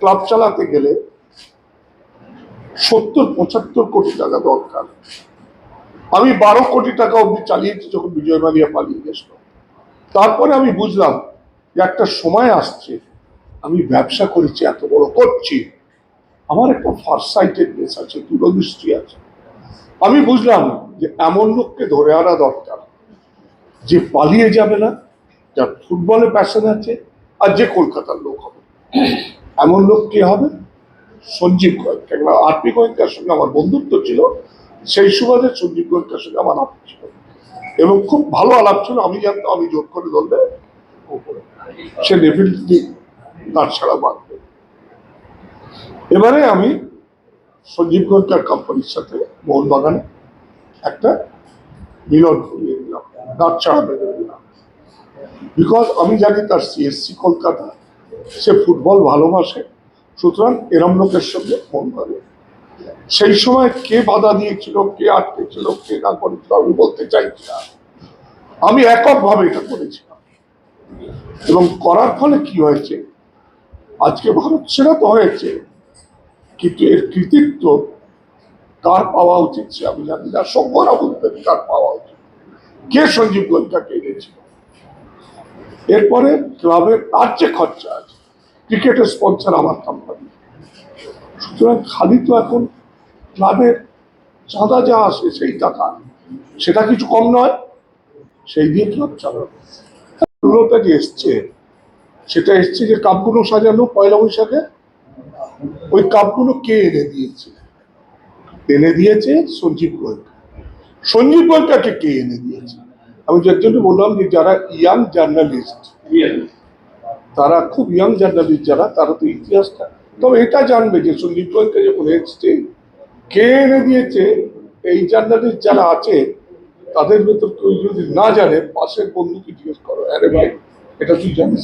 Club চালাতে গেলে সত্তর, পঁচাত্তর কোটি টাকা দরকার। আমি বারো কোটি টাকা অব্দি চালিয়েছি যখন বিজয় মালিয়া পালিয়ে গেছিল। তারপরে আমি বুঝলাম যে একটা সময় আসছে, আমি ব্যবসা করেছি, এত বড় করছি। আমার একটা ফারসাইটেডনেস আছে, দূরদৃষ্টি আছে। আমি বুঝলাম যে এমন লোককে ধরে আনা দরকার। যে পালিয়ে যাবে না, যার ফুটবলে প্যাশন আছে, আর যে কলকাতার লোক হবে। এমন লোক কে হবে? সঞ্জীব গোয়েঙ্কা। এবার আরপি গোয়েঙ্কার সঙ্গে আমার বন্ধুত্ব ছিল, সেই সুবাদে সঞ্জীব গোয়েঙ্কার সঙ্গে আমার আলাপ ছিল। এবং খুব ভালো আলাপ ছিল, আমি জানতাম আমি জোর করে ধরলে সে ডেফিনেটলি তার ছাড়া বাঁধবে এবারে আমি সঞ্জীব গোয়েঙ্কার কোম্পানির সাথে মোহনবাগানে একটা মিলন করিয়ে দিলাম। দাঁত ছাড়া বেঁধে দিলাম বিকজ আমি জানি তার সিএসসি কলকাতা সে ফুটবল ভালোবাসে, সুতরাং এরম লোকের সঙ্গে মন ভালো। সেই সময় কে বাধা দিয়েছিল, কে আটকেছিল, কে না করেছিল আমি বলতে চাইছি না। আমি এককভাবে এটা করেছিলাম। এবং করার ফলে কি হয়েছে? আজকে ভারত সেরা তো হয়েছে, কিন্তু এর কৃতিত্ব কার পাওয়া উচিত সে আমি জানি না। সভ্যরা বলতে কার পাওয়া উচিত। কে সঞ্জীব গোয়েঙ্কাকে এনেছিল? এরপরে ক্লাবের তার যে খরচা আছে ক্রিকেটের স্পন্সর আমার কোম্পানি সুতরাং খালি তো এখন ক্লাবের চাঁদা যা আসে সেই টাকা, সেটা কিছু কম নয়, সেই দিয়ে ক্লাব চালানো যে এসছে, সেটা এসছে যে কাপগুলো সাজানো পয়লা বৈশাখে। ওই কাপগুলো কে এনে দিয়েছে? এনে দিয়েছে সঞ্জীব গোয়েঙ্কা সঞ্জীব গোয়েঙ্কাকে কে এনে দিয়েছে? আমি যার জন্য বললাম যে যারা ইয়াং জার্নালিস্ট তারা খুব ইয়াং জার্নালিস্ট যারা, তারা তো ইতিহাসটা তবে এটা জানবে যে সন্দীপ গোয়েঙ্কা যখন এসছে, কে এনে দিয়েছে, এই জার্নালিস্ট যারা আছে, তাদের ভেতর কেউ যদি না জানে, পাশের বন্ধুকে জিজ্ঞেস করো, আরে ভাই, এটা তুই জানিস।